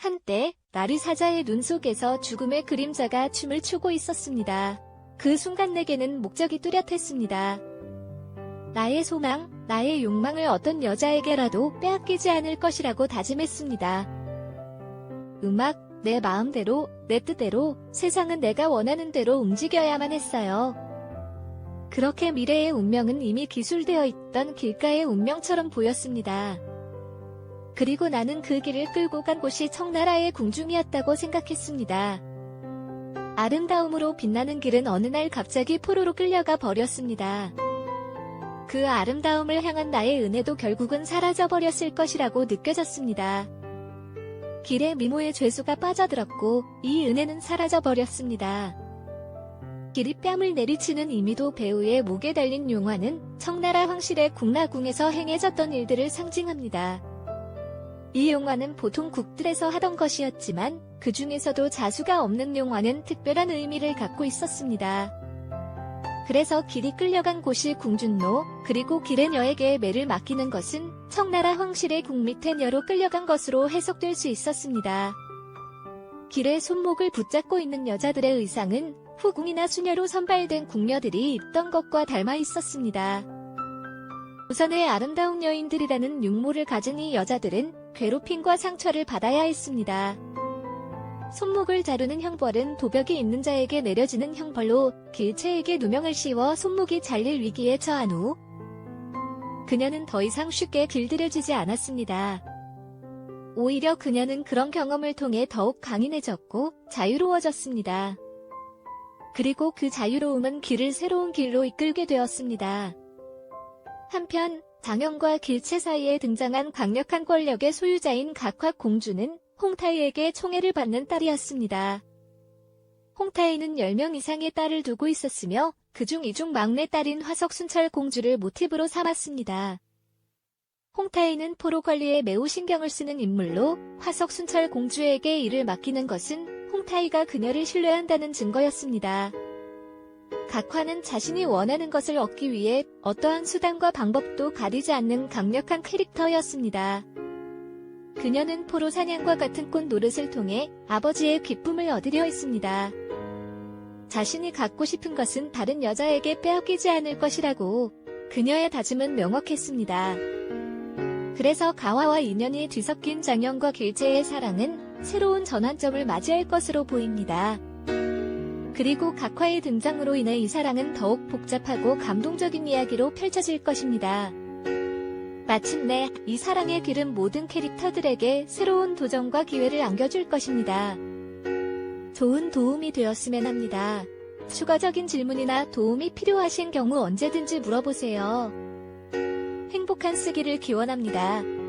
한때 나리 사자의 눈 속에서 죽음의 그림자가 춤을 추고 있었습니다. 그 순간 내게는 목적이 뚜렷했습니다. 나의 소망, 나의 욕망을 어떤 여자에게라도 빼앗기지 않을 것이라고 다짐했습니다. 음악, 내 마음대로, 내 뜻대로, 세상은 내가 원하는 대로 움직여야만 했어요. 그렇게 미래의 운명은 이미 기술되어 있던 길가의 운명처럼 보였습니다. 그리고 나는 그 길을 끌고 간 곳이 청나라의 궁중이었다고 생각했습니다. 아름다움으로 빛나는 길은 어느 날 갑자기 포로로 끌려가 버렸습니다. 그 아름다움을 향한 나의 은혜도 결국은 사라져버렸을 것이라고 느껴졌습니다. 길에 미모의 죄수가 빠져들었고 이 은혜는 사라져버렸습니다. 길이 뺨을 내리치는 이미도 배우의 목에 달린 용화는 청나라 황실의 국나궁에서 행해졌던 일들을 상징합니다. 이 용화는 보통 국들에서 하던 것이었지만 그 중에서도 자수가 없는 용화는 특별한 의미를 갖고 있었습니다. 그래서 길이 끌려간 곳이 궁준로, 그리고 길의녀에게 매를 맡기는 것은 청나라 황실의 국밑의녀로 끌려간 것으로 해석될 수 있었습니다. 길의 손목을 붙잡고 있는 여자들의 의상은 후궁이나 수녀로 선발된 궁녀들이 입던 것과 닮아 있었습니다. 우선의 아름다운 여인들이라는 육모를 가진 이 여자들은 괴롭힘과 상처를 받아야 했습니다. 손목을 자르는 형벌은 도벽이 있는 자에게 내려지는 형벌로 길체에게 누명을 씌워 손목이 잘릴 위기에 처한 후 그녀는 더 이상 쉽게 길들여지지 않았습니다. 오히려 그녀는 그런 경험을 통해 더욱 강인해졌고 자유로워졌습니다. 그리고 그 자유로움은 길을 새로운 길로 이끌게 되었습니다. 한편 장영과 길체 사이에 등장한 강력한 권력의 소유자인 각화 공주는 홍타이에게 총애를 받는 딸이었습니다. 홍타이는 10명 이상의 딸을 두고 있었으며 그중 이중 막내 딸인 화석순철 공주를 모티브로 삼았습니다. 홍타이는 포로 관리에 매우 신경을 쓰는 인물로 화석순철 공주에게 일을 맡기는 것은 홍타이가 그녀를 신뢰한다는 증거였습니다. 각화는 자신이 원하는 것을 얻기 위해 어떠한 수단과 방법도 가리지 않는 강력한 캐릭터였습니다. 그녀는 포로 사냥과 같은 꽃 노릇을 통해 아버지의 기쁨을 얻으려 했습니다. 자신이 갖고 싶은 것은 다른 여자에게 빼앗기지 않을 것이라고 그녀의 다짐은 명확했습니다. 그래서 가와와 인연이 뒤섞인 장영과 길제의 사랑은 새로운 전환점을 맞이할 것으로 보입니다. 그리고 각화의 등장으로 인해 이 사랑은 더욱 복잡하고 감동적인 이야기로 펼쳐질 것입니다. 마침내 이 사랑의 길은 모든 캐릭터들에게 새로운 도전과 기회를 안겨줄 것입니다. 좋은 도움이 되었으면 합니다. 추가적인 질문이나 도움이 필요하신 경우 언제든지 물어보세요. 행복한 쓰기를 기원합니다.